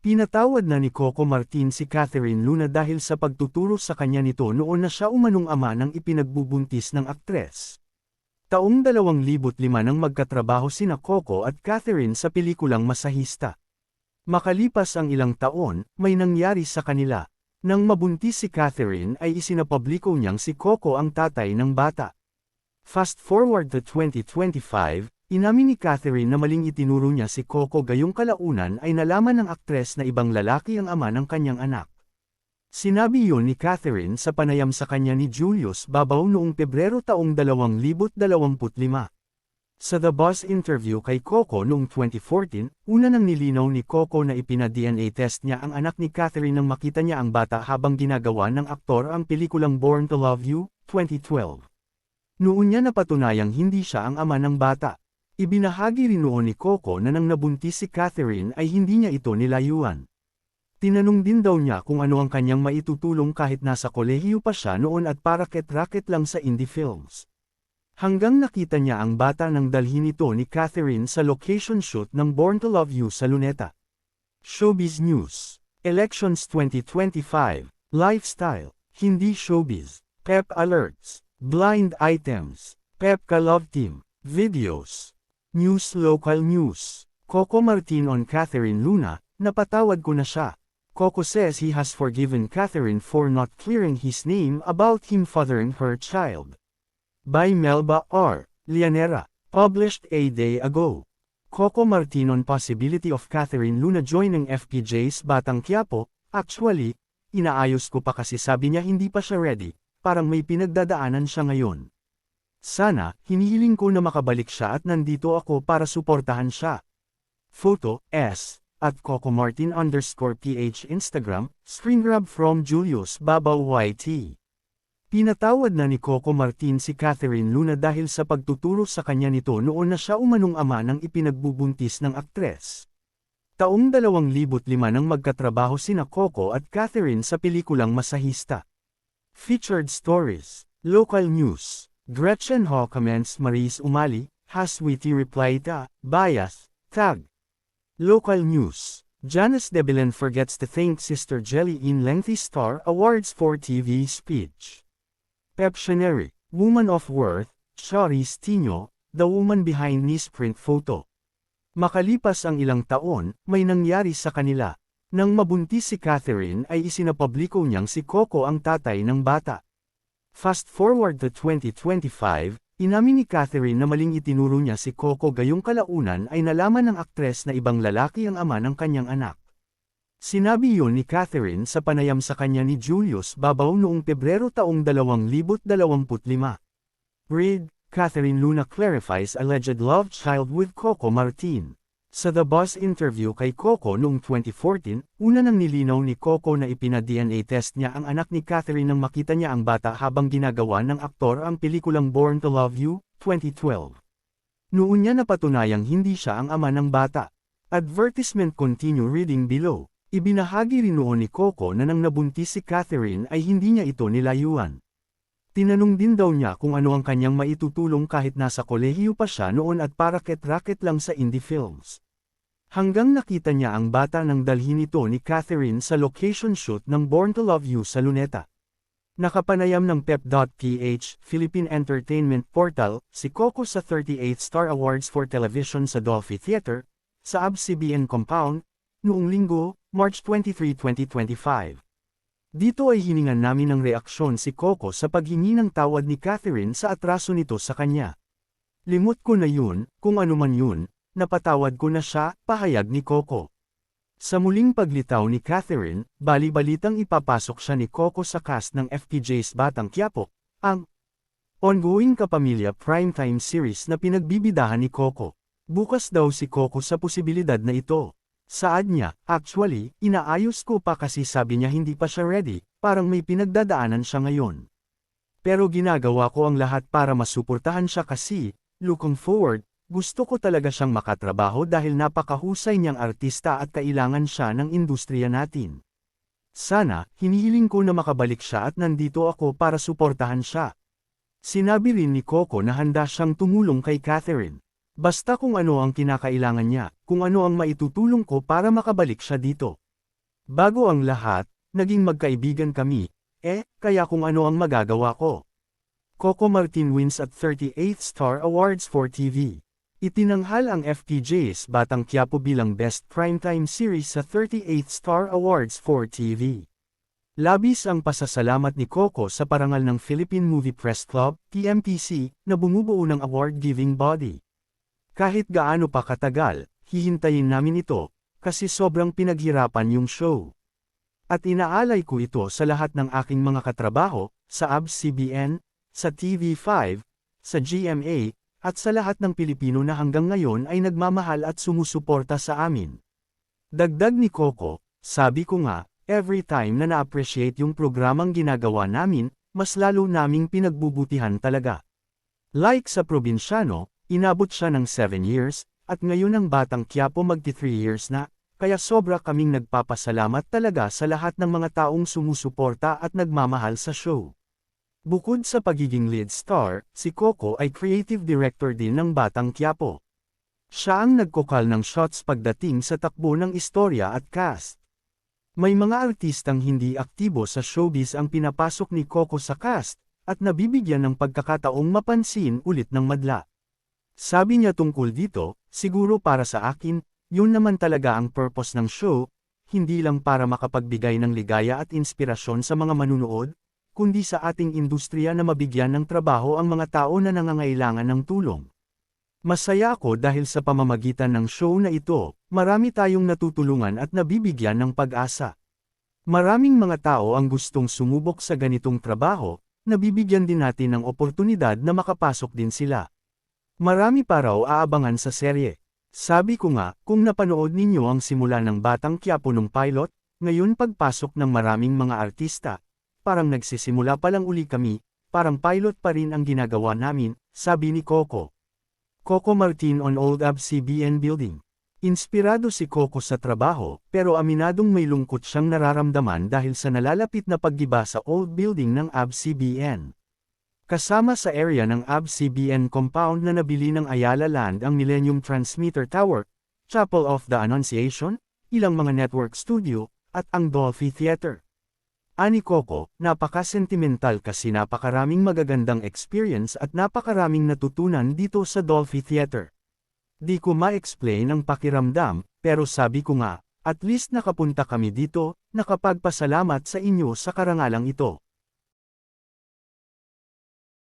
Pinatawad na ni Coco Martin si Catherine Luna dahil sa pagtuturo sa kanya nito noon na siya umanong ama ng ipinagbubuntis ng aktres. Taong 2005 nang magkatrabaho sina Coco at Catherine sa pelikulang Masahista. Makalipas ang ilang taon, may nangyari sa kanila. Nang mabuntis si Catherine ay isinapubliko niyang si Coco ang tatay ng bata. Fast forward to 2025, Inamin ni Catherine na maling itinuro niya si Coco gayong kalaunan ay nalaman ng aktres na ibang lalaki ang ama ng kanyang anak. Sinabi yun ni Catherine sa panayam sa kanya ni Julius Babaw noong Pebrero taong 2025. Sa The Boss interview kay Coco noong 2014, una nang nilinaw ni Coco na ipina-DNA test niya ang anak ni Catherine nang makita niya ang bata habang ginagawa ng aktor ang pelikulang Born to Love You, 2012. Noon niya napatunayang hindi siya ang ama ng bata. Ibinahagi rin noon ni Coco na nang nabuntis si Catherine ay hindi niya ito nilayuan. Tinanong din daw niya kung ano ang kanyang maitutulong kahit nasa kolehiyo pa siya noon at paraket-raket lang sa indie films. Hanggang nakita niya ang bata nang dalhin ito ni Catherine sa location shoot ng Born to Love You sa Luneta. Showbiz News. Elections 2025 Lifestyle. Hindi Showbiz. Pep Alerts. Blind Items. Pepka Love Team. Videos News Local News. Coco Martin on Catherine Luna, napatawad ko na siya. Coco says he has forgiven Catherine for not clearing his name about him fathering her child. By Melba R. Lianera. Published a day ago. Coco Martin on possibility of Catherine Luna joining FPJ's Batang Quiapo, actually, inaayos ko pa kasi sabi niya hindi pa siya ready, parang may pinagdadaanan siya ngayon. Sana, hinihiling ko na makabalik siya at nandito ako para suportahan siya. Photo, S. At Coco Martin underscore PH Instagram, screen grab from Julius Babaw YT. Pinatawad na ni Coco Martin si Catherine Luna dahil sa pagtuturo sa kanya nito noon na siya umanong ama ng ipinagbubuntis ng aktres. Taong 2005 nang magkatrabaho sina Coco at Catherine sa pelikulang Masahista. Featured Stories, Local News Gretchen Ho comments Maris Umali, has witty reply ta, bias, tag. Local news. Janice Debelen forgets to thank Sister Jelly in lengthy star awards for TV speech. Peptionary, woman of worth, Charis Tino, the woman behind print photo. Makalipas ang ilang taon, may nangyari sa kanila. Nang mabuntis si Catherine ay isinapubliko niyang si Coco ang tatay ng bata. Fast forward to 2025, inamin ni Catherine na maling itinuro niya si Coco gayong kalaunan ay nalaman ng aktres na ibang lalaki ang ama ng kanyang anak. Sinabi yun ni Catherine sa panayam sa kanya ni Julius Babaw noong Pebrero taong 2025. Read, Catherine Luna clarifies alleged love child with Coco Martin. Sa The Boss interview kay Coco noong 2014, una nang nilinaw ni Coco na ipina-DNA test niya ang anak ni Catherine nang makita niya ang bata habang ginagawa ng aktor ang pelikulang Born to Love You, 2012. Noon niya napatunayang hindi siya ang ama ng bata. Advertisement continue reading below. Ibinahagi rin noon ni Coco na nang nabuntis si Catherine ay hindi niya ito nilayuan. Tinanong din daw niya kung ano ang kanyang maitutulong kahit nasa kolehiyo pa siya noon at paraket-raket lang sa indie films. Hanggang nakita niya ang bata nang dalhin ito ni Catherine sa location shoot ng Born to Love You sa Luneta. Nakapanayam ng Pep.ph, Philippine Entertainment Portal, si Coco sa 38th Star Awards for Television sa Dolphy Theater, sa ABS-CBN Compound, noong linggo, March 23, 2025. Dito ay hiningan namin ng reaksyon si Coco sa paghingi ng tawad ni Catherine sa atraso nito sa kanya. Limot ko na yun, kung ano man yun, napatawad ko na siya, pahayag ni Coco. Sa muling paglitaw ni Catherine, bali-balitang ipapasok siya ni Coco sa cast ng FPJ's Batang Quiapo, ang ongoing kapamilya primetime series na pinagbibidahan ni Coco. Bukas daw si Coco sa posibilidad na ito. Saad niya, actually, inaayos ko pa kasi sabi niya hindi pa siya ready, parang may pinagdadaanan siya ngayon. Pero ginagawa ko ang lahat para masuportahan siya kasi, looking forward, gusto ko talaga siyang makatrabaho dahil napakahusay niyang artista at kailangan siya ng industriya natin. Sana, hinihiling ko na makabalik siya at nandito ako para suportahan siya. Sinabi rin ni Coco na handa siyang tumulong kay Catherine. Basta kung ano ang kinakailangan niya, kung ano ang maitutulong ko para makabalik siya dito. Bago ang lahat, naging magkaibigan kami, eh, kaya kung ano ang magagawa ko. Coco Martin wins at 38th Star Awards for TV. Itinanghal ang FPJ's Batang Quiapo bilang Best Primetime Series sa 38th Star Awards for TV. Labis ang pasasalamat ni Coco sa parangal ng Philippine Movie Press Club, TMPC, na bumubuo ng award-giving body. Kahit gaano pa katagal, hihintayin namin ito, kasi sobrang pinaghirapan yung show. At inaalay ko ito sa lahat ng aking mga katrabaho, sa ABS-CBN, sa TV5, sa GMA, at sa lahat ng Pilipino na hanggang ngayon ay nagmamahal at sumusuporta sa amin. Dagdag ni Coco, sabi ko nga, every time na na-appreciate yung programang ginagawa namin, mas lalo naming pinagbubutihan talaga. Like sa probinsyano, inabot siya ng 7 years, at ngayon ang batang Quiapo magti 3 years na, kaya sobra kaming nagpapasalamat talaga sa lahat ng mga taong sumusuporta at nagmamahal sa show. Bukod sa pagiging lead star, si Coco ay creative director din ng Batang Quiapo. Siya ang nagkokal ng shots pagdating sa takbo ng istorya at cast. May mga artistang hindi aktibo sa showbiz ang pinapasok ni Coco sa cast, at nabibigyan ng pagkakataong mapansin ulit ng madla. Sabi niya tungkol dito, siguro para sa akin, yun naman talaga ang purpose ng show, hindi lang para makapagbigay ng ligaya at inspirasyon sa mga manunood, kundi sa ating industriya na mabigyan ng trabaho ang mga tao na nangangailangan ng tulong. Masaya ako dahil sa pamamagitan ng show na ito, marami tayong natutulungan at nabibigyan ng pag-asa. Maraming mga tao ang gustong sumubok sa ganitong trabaho, nabibigyan din natin ng oportunidad na makapasok din sila. Marami pa raw aabangan sa serye. Sabi ko nga, kung napanood ninyo ang simula ng Batang Quiapo nung pilot, ngayon pagpasok ng maraming mga artista, parang nagsisimula pa lang uli kami, parang pilot pa rin ang ginagawa namin, sabi ni Coco. Coco Martin on Old ABS-CBN Building. Inspirado si Coco sa trabaho, pero aminadong may lungkot siyang nararamdaman dahil sa nalalapit na paggiba sa old building ng ABS-CBN. Kasama sa area ng ABS-CBN compound na nabili ng Ayala Land ang Millennium Transmitter Tower, Chapel of the Annunciation, ilang mga network studio, at ang Dolphy Theater. Ani Coco, napaka-sentimental kasi napakaraming magagandang experience at napakaraming natutunan dito sa Dolphy Theater. Di ko ma-explain ang pakiramdam, pero sabi ko nga, at least nakapunta kami dito, nakapagpasalamat sa inyo sa karangalang ito.